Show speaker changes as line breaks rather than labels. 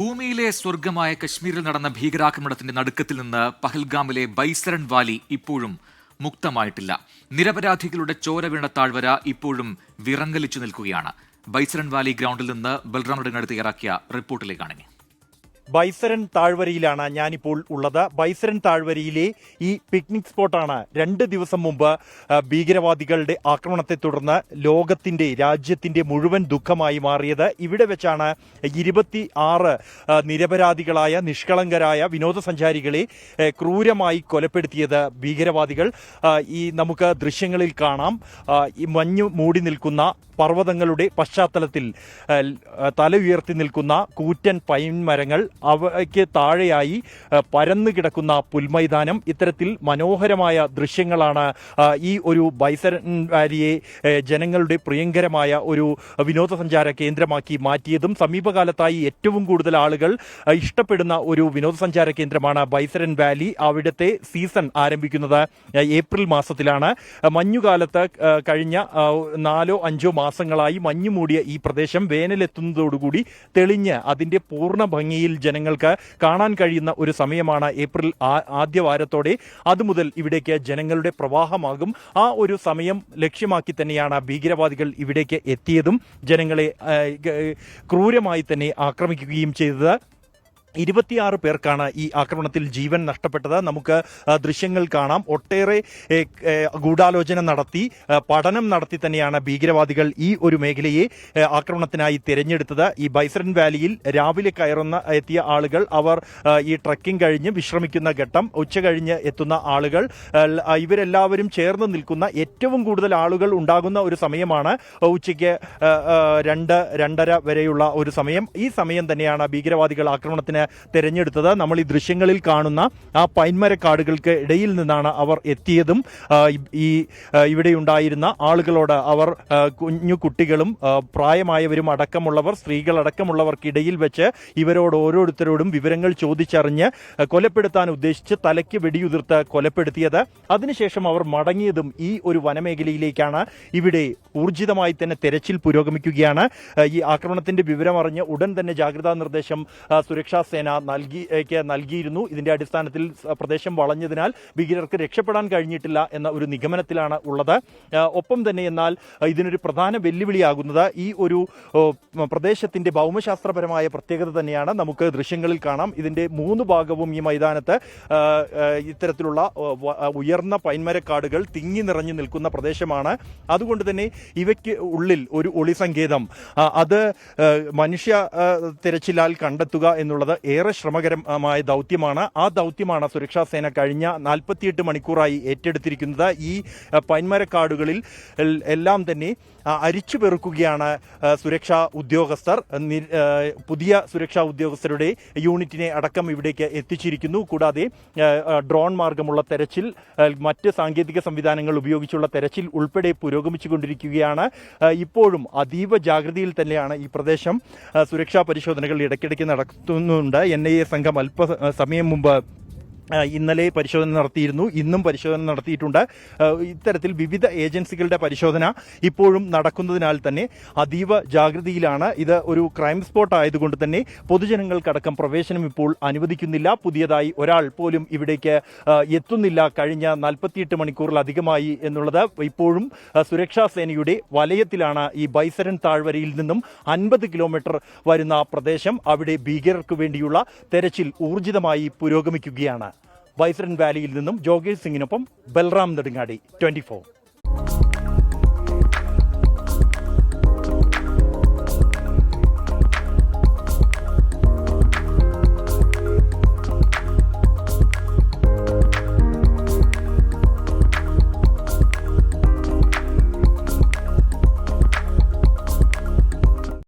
ഭൂമിയിലെ സ്വർഗമായ കശ്മീരിൽ നടന്ന ഭീകരാക്രമണത്തിന്റെ നടുക്കത്തിൽ നിന്ന് പഹൽഗാമിലെ ബൈസരൺ വാലി ഇപ്പോഴും മുക്തമായിട്ടില്ല. നിരപരാധികളുടെ ചോര വീണ താഴ്വര ഇപ്പോഴും വിറങ്ങലിച്ചു നിൽക്കുകയാണ്. ബൈസരൺ വാലി ഗ്രൗണ്ടിൽ നിന്ന് ബൽറാം അടുത്ത് ഇറക്കിയ റിപ്പോർട്ടിലേക്കാണ്
ബൈസരൻ താഴ്വരയിലാണ് ഞാനിപ്പോൾ ഉള്ളത്. ബൈസരൻ താഴ്വരയിലെ ഈ പിക്നിക് സ്പോട്ടാണ് രണ്ട് ദിവസം മുമ്പ് ഭീകരവാദികളുടെ ആക്രമണത്തെ തുടർന്ന് ലോകത്തിന്റെ രാജ്യത്തിന്റെ മുഴുവൻ ദുഃഖമായി മാറിയത്. ഇവിടെ വെച്ചാണ് ഇരുപത്തി ആറ് നിരപരാധികളായ നിഷ്കളങ്കരായ വിനോദസഞ്ചാരികളെ ക്രൂരമായി കൊലപ്പെടുത്തിയത് ഭീകരവാദികൾ. ഈ നമുക്ക് ദൃശ്യങ്ങളിൽ കാണാം. ഈ മഞ്ഞു മൂടി നിൽക്കുന്ന പർവതങ്ങളുടെ പശ്ചാത്തലത്തിൽ തല ഉയർത്തി നിൽക്കുന്ന കൂറ്റൻ പൈൻ മരങ്ങൾ അവയ്ക്ക് താഴെയായി പരന്നു കിടക്കുന്ന പുൽമൈതാനം. ഇത്തരത്തിൽ മനോഹരമായ ദൃശ്യങ്ങളാണ് ഈ ഒരു ബൈസരൻ വാലിയെ ജനങ്ങളുടെ പ്രിയങ്കരമായ ഒരു വിനോദസഞ്ചാര കേന്ദ്രമാക്കി മാറ്റിയതും സമീപകാലത്തായി ഏറ്റവും കൂടുതൽ ആളുകൾ ഇഷ്ടപ്പെടുന്ന ഒരു വിനോദസഞ്ചാര കേന്ദ്രമാണ് ബൈസരൻ വാലി അവിടുത്തെ സീസൺ ആരംഭിക്കുന്നത് ഏപ്രിൽ മാസത്തിലാണ്. മഞ്ഞുകാലത്ത് കഴിഞ്ഞ നാലോ അഞ്ചോ മാസങ്ങളായി മഞ്ഞു മൂടിയ ഈ പ്രദേശം വേനലെത്തുന്നതോടുകൂടി തെളിഞ്ഞ് അതിന്റെ പൂർണ ഭംഗിയിൽ ജനങ്ങൾക്ക് കാണാൻ കഴിയുന്ന ഒരു സമയമാണ് ഏപ്രിൽ ആദ്യ വാരത്തോടെ. അതുമുതൽ ഇവിടേക്ക് ജനങ്ങളുടെ പ്രവാഹമാകും. ആ ഒരു സമയം ലക്ഷ്യമാക്കി തന്നെയാണ് ഭീകരവാദികൾ ഇവിടേക്ക് എത്തിയതും ജനങ്ങളെ ക്രൂരമായി തന്നെ ആക്രമിക്കുകയും ചെയ്തത്. ഇരുപത്തിയാറ് പേർക്കാണ് ഈ ആക്രമണത്തിൽ ജീവൻ നഷ്ടപ്പെട്ടത്. നമുക്ക് ദൃശ്യങ്ങൾ കാണാം. ഒട്ടേറെ ഗൂഢാലോചന നടത്തി പഠനം നടത്തി തന്നെയാണ് ഭീകരവാദികൾ ഈ ഒരു മേഖലയെ ആക്രമണത്തിനായി തിരഞ്ഞെടുത്തത്. ഈ ബൈസറൻ വാലിയിൽ രാവിലെ കയറുന്ന എത്തിയ ആളുകൾ അവർ ഈ ട്രക്കിംഗ് കഴിഞ്ഞ് വിശ്രമിക്കുന്ന ഘട്ടം ഉച്ച കഴിഞ്ഞ് എത്തുന്ന ആളുകൾ ഇവരെല്ലാവരും ചേർന്ന് നിൽക്കുന്ന ഏറ്റവും കൂടുതൽ ആളുകൾ ഉണ്ടാകുന്ന ഒരു സമയമാണ് ഉച്ചയ്ക്ക് രണ്ട് രണ്ടര വരെയുള്ള ഒരു സമയം. ഈ സമയം തന്നെയാണ് ഭീകരവാദികൾ ആക്രമണത്തിന് തിരഞ്ഞെടുത്തത്. നമ്മൾ ഈ ദൃശ്യങ്ങളിൽ കാണുന്ന ആ പൈൻമരക്കാടുകൾക്ക് ഇടയിൽ നിന്നാണ് അവർ എത്തിയതും. ഈ- ഇവിടെയുണ്ടായിരുന്ന ആളുകളോട് അവർ കുഞ്ഞു കുട്ടികളും പ്രായമായവരും അടക്കമുള്ളവർ സ്ത്രീകളടക്കമുള്ളവർക്കിടയിൽ വെച്ച് ഇവരോട് ഓരോരുത്തരോടും വിവരങ്ങൾ ചോദിച്ചറിഞ്ഞ് കൊലപ്പെടുത്താൻ ഉദ്ദേശിച്ച് തലയ്ക്ക് വെടിയുതിർത്ത് കൊലപ്പെടുത്തിയത്. അതിനുശേഷം അവർ മടങ്ങിയതും ഈ ഒരു വനമേഖലയിലേക്കാണ് ഇവിടെ ഊർജിതമായി തന്നെ തെരച്ചിൽ പുരോഗമിക്കുകയാണ്. ഈ ആക്രമണത്തിന്റെ വിവരം അറിഞ്ഞ് ഉടൻ തന്നെ ജാഗ്രതാ നിർദ്ദേശം സുരക്ഷാ സേന നൽകി ഏക്ക് നൽകിയിരുന്നു. ഇതിന്റെ അടിസ്ഥാനത്തിൽ പ്രദേശം വളഞ്ഞതിനാൽ ഭീകരർക്ക് രക്ഷപ്പെടാൻ കഴിഞ്ഞിട്ടില്ല എന്ന ഒരു നിഗമനത്തിലാണ് ഉള്ളത്. ഒപ്പം തന്നെ എന്നാൽ ഇതിനൊരു പ്രധാന വെല്ലുവിളിയാകുന്നത് ഈ ഒരു പ്രദേശത്തിന്റെ ഭൗമശാസ്ത്രപരമായ പ്രത്യേകത തന്നെയാണ്. നമുക്ക് ദൃശ്യങ്ങളിൽ കാണാം. ഇതിന്റെ മൂന്ന് ഭാഗവും ഈ മൈതാനത്ത് ഇത്തരത്തിലുള്ള ഉയർന്ന പൈൻമരക്കാടുകൾ തിങ്ങി നിറഞ്ഞു നിൽക്കുന്ന പ്രദേശമാണ്. അതുകൊണ്ട് തന്നെ ഇവയ്ക്ക് ഉള്ളിൽ ഒരു ഒളി സങ്കേതം അത് മനുഷ്യ തിരച്ചിലാൽ കണ്ടെത്തുക എന്നുള്ളത് ഏറെ ശ്രമകരമായ ദൗത്യമാണ്. ആ ദൗത്യമാണ് സുരക്ഷാ സേന കഴിഞ്ഞ നാൽപ്പത്തിയെട്ട് മണിക്കൂറായി ഏറ്റെടുത്തിരിക്കുന്നത്. ഈ പൈൻമരക്കാടുകളിൽ എല്ലാം തന്നെ അരിച്ചു പെറുക്കുകയാണ് സുരക്ഷാ ഉദ്യോഗസ്ഥർ. പുതിയ സുരക്ഷാ ഉദ്യോഗസ്ഥരുടെ യൂണിറ്റിനെ അടക്കം ഇവിടേക്ക് എത്തിച്ചിരിക്കുന്നു. കൂടാതെ ഡ്രോൺ മാർഗമുള്ള തെരച്ചിൽ മറ്റ് സാങ്കേതിക സംവിധാനങ്ങൾ ഉപയോഗിച്ചുള്ള തെരച്ചിൽ ഉൾപ്പെടെ പുരോഗമിച്ചുകൊണ്ടിരിക്കുകയാണ്. ഇപ്പോഴും അതീവ ജാഗ്രതയിൽ തന്നെയാണ് ഈ പ്രദേശം സുരക്ഷാ പരിശോധനകൾ ഇടയ്ക്കിടയ്ക്ക് നടത്തുന്നുണ്ട് എൻ ഐ എ സംഘം അല്പ സമയം മുമ്പ് ഇന്നലെ പരിശോധന നടത്തിയിരുന്നു ഇന്നും പരിശോധന നടത്തിയിട്ടുണ്ട്. ഇത്തരത്തിൽ വിവിധ ഏജൻസികളുടെ പരിശോധന ഇപ്പോഴും നടക്കുന്നതിനാൽ തന്നെ അതീവ ജാഗ്രതയിലാണ്. ഇത് ഒരു ക്രൈം സ്പോട്ട് ആയതുകൊണ്ട് തന്നെ പൊതുജനങ്ങൾക്കടക്കം പ്രവേശനം ഇപ്പോൾ അനുവദിക്കുന്നില്ല. പുതിയതായി ഒരാൾ പോലും ഇവിടേക്ക് എത്തുന്നില്ല. കഴിഞ്ഞ നാൽപ്പത്തിയെട്ട് മണിക്കൂറിലധികമായി എന്നുള്ളത് ഇപ്പോഴും സുരക്ഷാ സേനയുടെ വലയത്തിലാണ് ഈ ബൈസരൻ താഴ്വരയിൽ നിന്നും അൻപത് കിലോമീറ്റർ വരുന്ന പ്രദേശം. അവിടെ ഭീകരർക്ക് വേണ്ടിയുള്ള തെരച്ചിൽ ഊർജിതമായി പുരോഗമിക്കുകയാണ്. വൈസ്രൻ വാലിയിൽ നിന്നും ജോഗേഷ് സിംഗിനൊപ്പം ബൽറാം നെടുങ്ങാടി ട്വന്റി